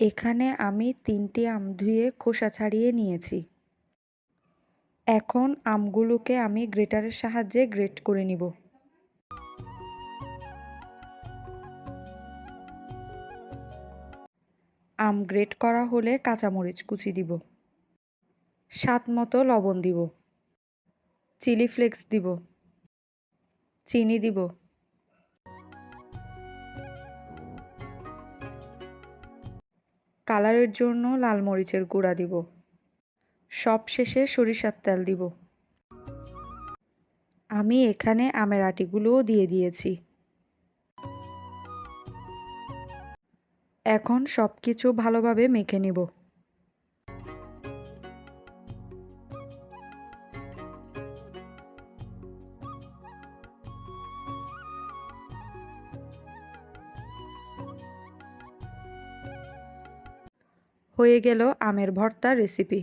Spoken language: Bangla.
এখানে আমি তিনটি আম ধুয়ে খোসা ছাড়িয়ে নিয়েছি। এখন আমগুলোকে আমি গ্রেটারের সাহায্যে গ্রেট করে নিব। আম গ্রেট করা হলে কাঁচামরিচ কুচি দিব। স্বাদ মতো লবণ দিব। চিলি ফ্লেক্স দিব। চিনি দিব। কালারের জন্য লাল মরিচের গুঁড়া দিব। সব শেষে সরিষার তেল দিব। আমি এখানে আমের আটিগুলোও দিয়ে দিয়েছি। এখন সব কিছু ভালোভাবে মেখে নিব। হয়ে গেল আমের ভর্তা রেসিপি